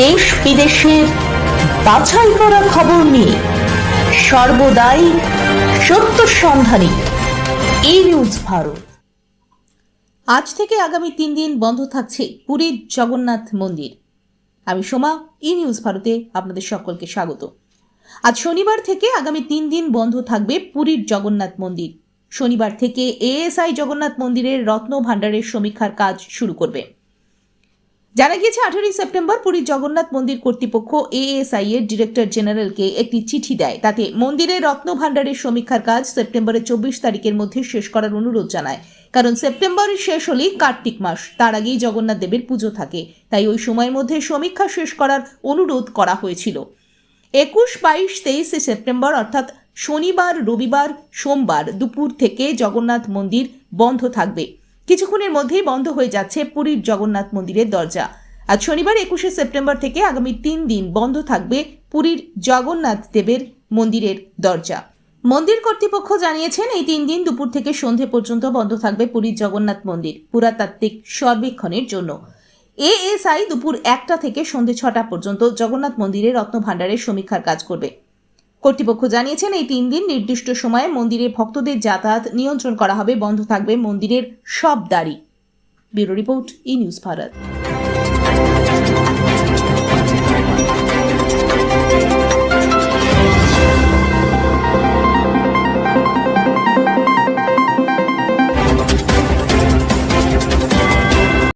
দেশ বিদেশের বাছাই করা খবর নিয়ে সর্বদাই সত্য সন্ধানী ই নিউজ ভারত। আজ থেকে আগামী তিন দিন বন্ধ থাকছে পুরীর জগন্নাথ মন্দির। আমি সোমা ই নিউজ ভারতে আপনাদের সকলকে স্বাগত। আজ শনিবার থেকে আগামী তিন দিন বন্ধ থাকবে পুরীর জগন্নাথ মন্দির। শনিবার থেকে এএসআই জগন্নাথ মন্দিরের রত্ন ভাণ্ডারের সমীক্ষার কাজ শুরু করবে। জানা গিয়েছে, আঠারোই সেপ্টেম্বর পুরীর জগন্নাথ মন্দির কর্তৃপক্ষ এএসআই এর ডিরেক্টর জেনারেলকে একটি চিঠি দেয়। তাতে মন্দিরের রত্ন ভাণ্ডারের সমীক্ষার কাজ সেপ্টেম্বরের চব্বিশ তারিখের মধ্যে শেষ করার অনুরোধ জানায়। কারণ সেপ্টেম্বরের শেষ হলেই কার্তিক মাস, তার আগেই জগন্নাথ দেবের পুজো থাকে। তাই ওই সময়ের মধ্যে সমীক্ষা শেষ করার অনুরোধ করা হয়েছিল। একুশ, বাইশ, তেইশে সেপ্টেম্বর, অর্থাৎ শনিবার, রবিবার, সোমবার দুপুর থেকে জগন্নাথ মন্দির বন্ধ থাকবে। কিছুক্ষণের মধ্যেই বন্ধ হয়ে যাচ্ছে পুরীর জগন্নাথ মন্দিরের দরজা। আজ শনিবার একুশে সেপ্টেম্বর থেকে আগামী তিন দিন বন্ধ থাকবে পুরীর জগন্নাথ দেবের মন্দিরের দরজা। মন্দির কর্তৃপক্ষ জানিয়েছেন, এই তিন দিন দুপুর থেকে সন্ধে পর্যন্ত বন্ধ থাকবে পুরীর জগন্নাথ মন্দির পুরাতাত্ত্বিক সর্বেক্ষণের জন্য। এএসআই দুপুর একটা থেকে সন্ধে ছটা পর্যন্ত জগন্নাথ মন্দিরের রত্ন ভাণ্ডারের সমীক্ষার কাজ করবে। কর্তৃপক্ষ জানিয়েছেন, এই তিন দিন নির্দিষ্ট সময়ে মন্দিরে ভক্তদের যাতায়াত নিয়ন্ত্রণ করা হবে। বন্ধ থাকবে মন্দিরের সব দাঁড়ি। Bureau report, E News Bharat.